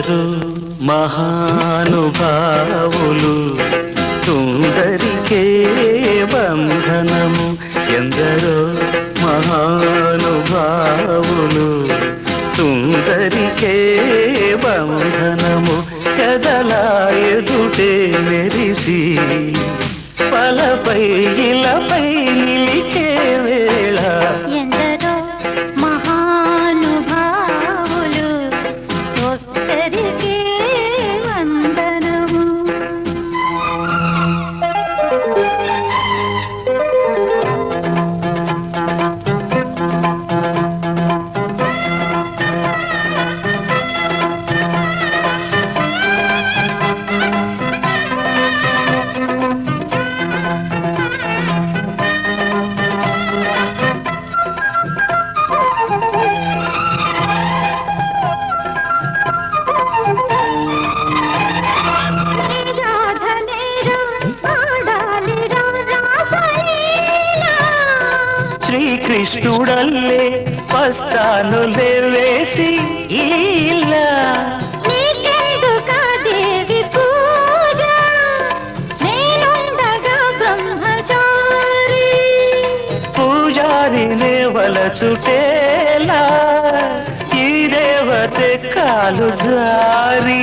అందరూ మహానుభావులు. సుందరికే బంధనము ఎందరు మహానుభావులు. సుందరికే బంధనము కదలాయ దుటే మెరిసి పలపై ఇలపై ಶ್ರೀಕೃಷ್ಣುಡಲ್ಲೇ ಪಸ್ತಾನು ಲೆವೇಸಿ ಇಲ್ಲ చుటేలా ఈ దేవత కాలు జారీ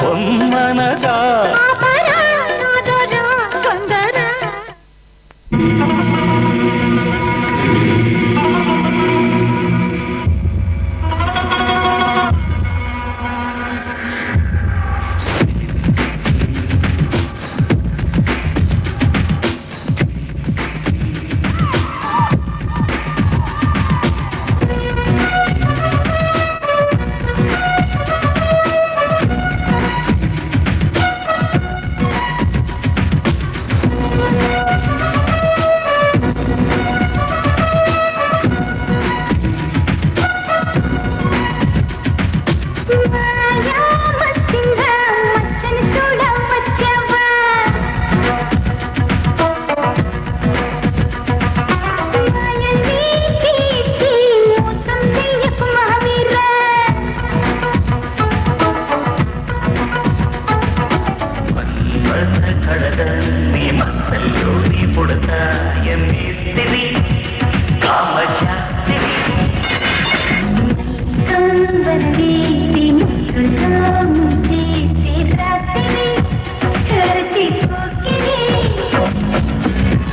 పొమ్మనగా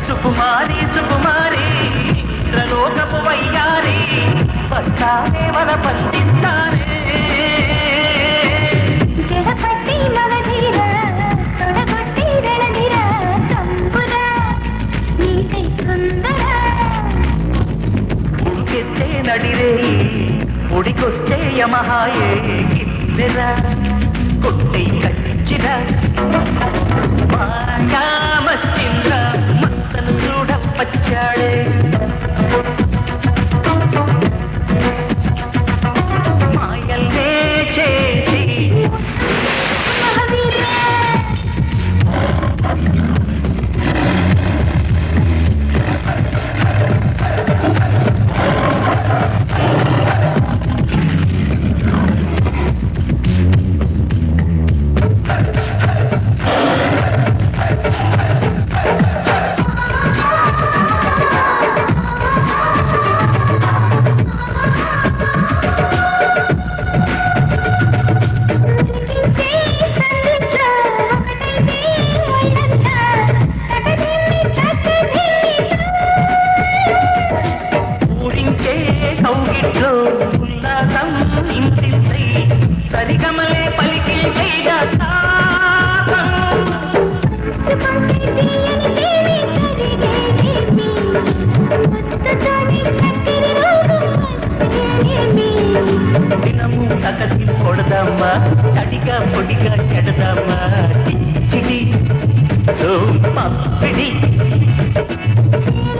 సుకుమారి సుకుమారి త్రలోకపు వయ్యారి పట్టానే మన పండిస్తారే. జడపట్టి మన ధీర తొడగొట్టి రణధీర సంపుర నీకై సుందర. ఉడికొస్తే నడిరే ఉడికొస్తే యమహాయే. గిన్నెరా కొట్టై కచ్చిన మాయామశ్చింద్ర మత్తను చూడ పచ్చాడే కొడదామా తడిగా పొడిగా చెడదామా? చిటి సో పప్పిడి చీర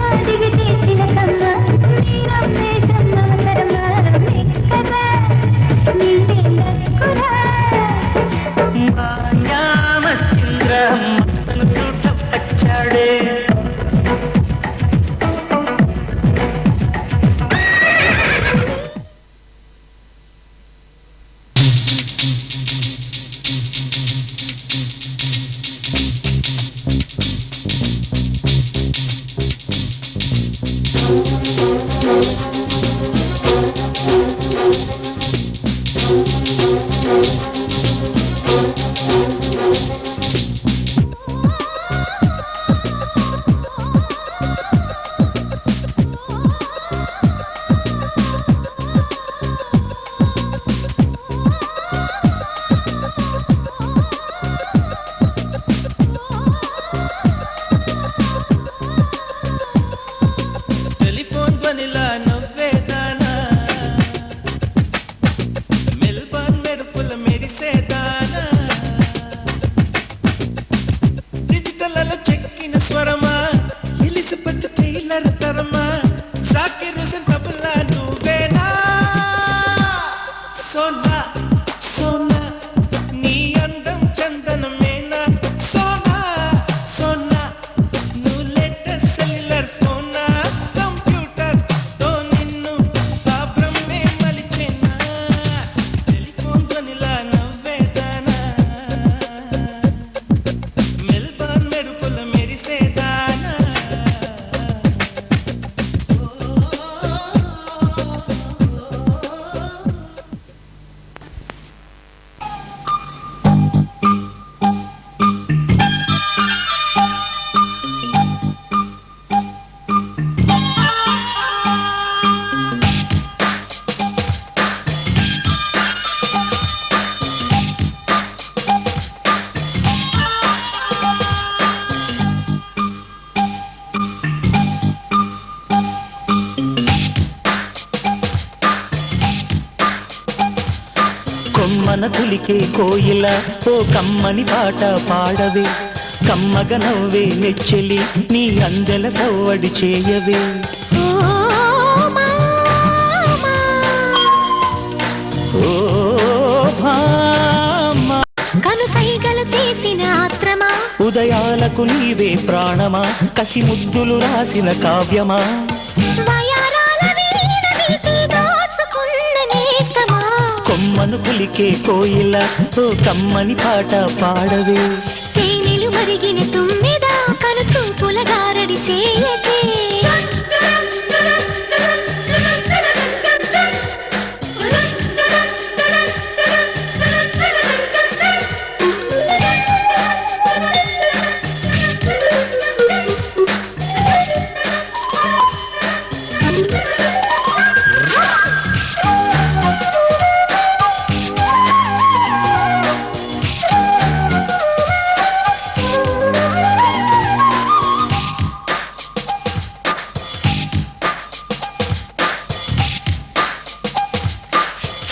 కొమ్మన కులికే కోయిల ఓ కమ్మని పాట పాడవే. కమ్మగ నవ్వే నెచ్చెలి నీ అందెల సవ్వడి చేయవే. ఉదయాలకు నీవే ప్రాణమా? కసి ముద్దులు రాసిన కావ్యమా? పలికే కోయిల ఓ కమ్మని పాట పాడవే. తేనెలు మరిగిన తుమ్మిదా కను చూపుల గారడి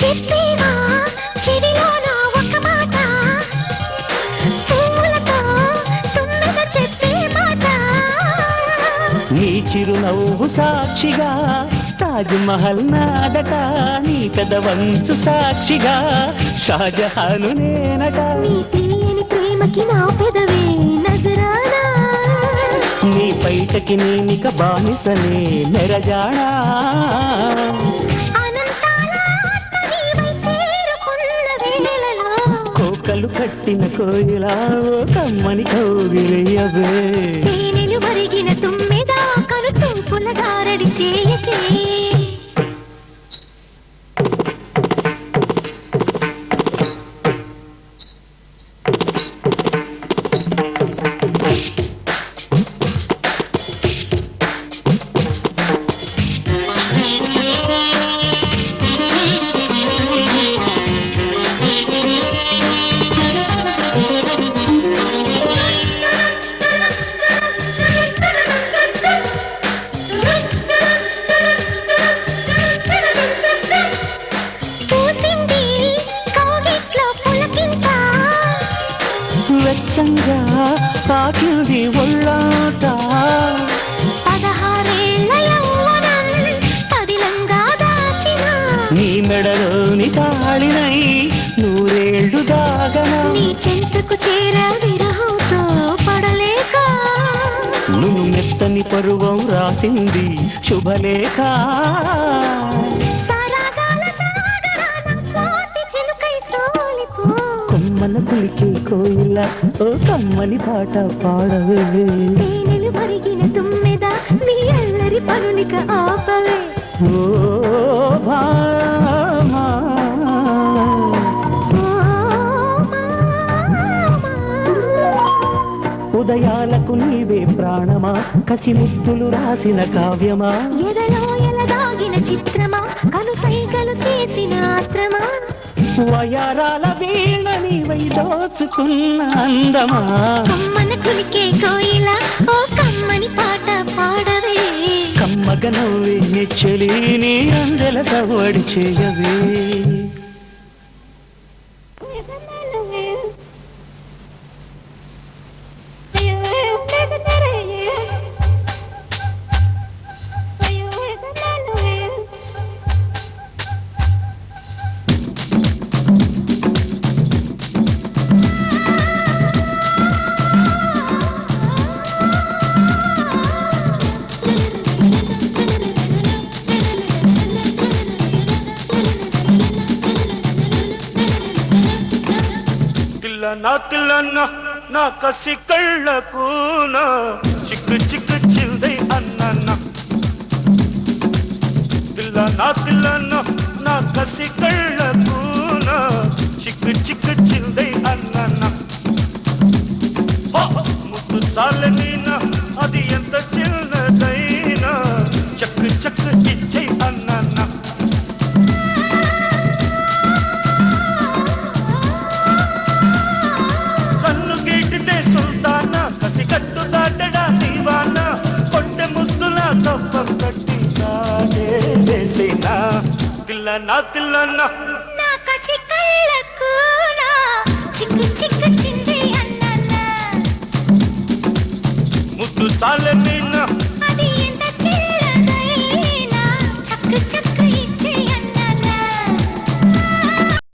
చెప్పేవా? చెవిలోన ఒక మాట. పువ్వులతో తుమ్మెద చెప్పే మాట. నీ చిరునవ్వు సాక్షిగా తాజ్ మహల్ నాదట. నీ పెదవంచు సాక్షిగా షాజహాను నేనట. నీ తీయని ప్రేమకి నా పెదవే నజరానా. నీ పైటకి నేనిక బానిసనే నెరజాడా కట్టిన కోయిలా ఓ కమ్మని కౌగిలయ్యవే తేనెలు మరిగిన తుమ్మెద కను చూపుల గారడి చేయకే. వెచ్చంగా తాకింది ఒళ్ళాట నీ మెడలోని తాళినై నూరేళ్ళు దాగనా నీ చెంతకు చేరా విరహంతో పడలేక నువ్వు మెత్తని పరువం రాసింది శుభలేఖ కులికే కోయిల ఓ కమ్మని పాట పాడవే. తేనెలు మరిగిన తుమ్మెద నీ అల్లరి ఆపవే. ఓ భామా. ఉదయాలకు నీవే ప్రాణమా కసి ముత్తులు రాసిన కావ్యమా. ఎదలో చిత్రమా కను సైగలు చేసిన ఆత్రమా. వయారాల వీణ నీవై దోచుకున్న అందమా? కమ్మన కులికే కోయిల ఓ కమ్మని పాట పాడవే. కమ్మగ నవ్వే నెచ్చలి నీ అందెల సవడి చేయవే. తిల్లనా తిల్లనా నా కసి కళ్ళకు నా చిక్కు చిక్కు చిల్దై అన్న తిల్లనా తిల్లన్న నా కసి కళ్ళ இல்ல நாத்தில்லன்னா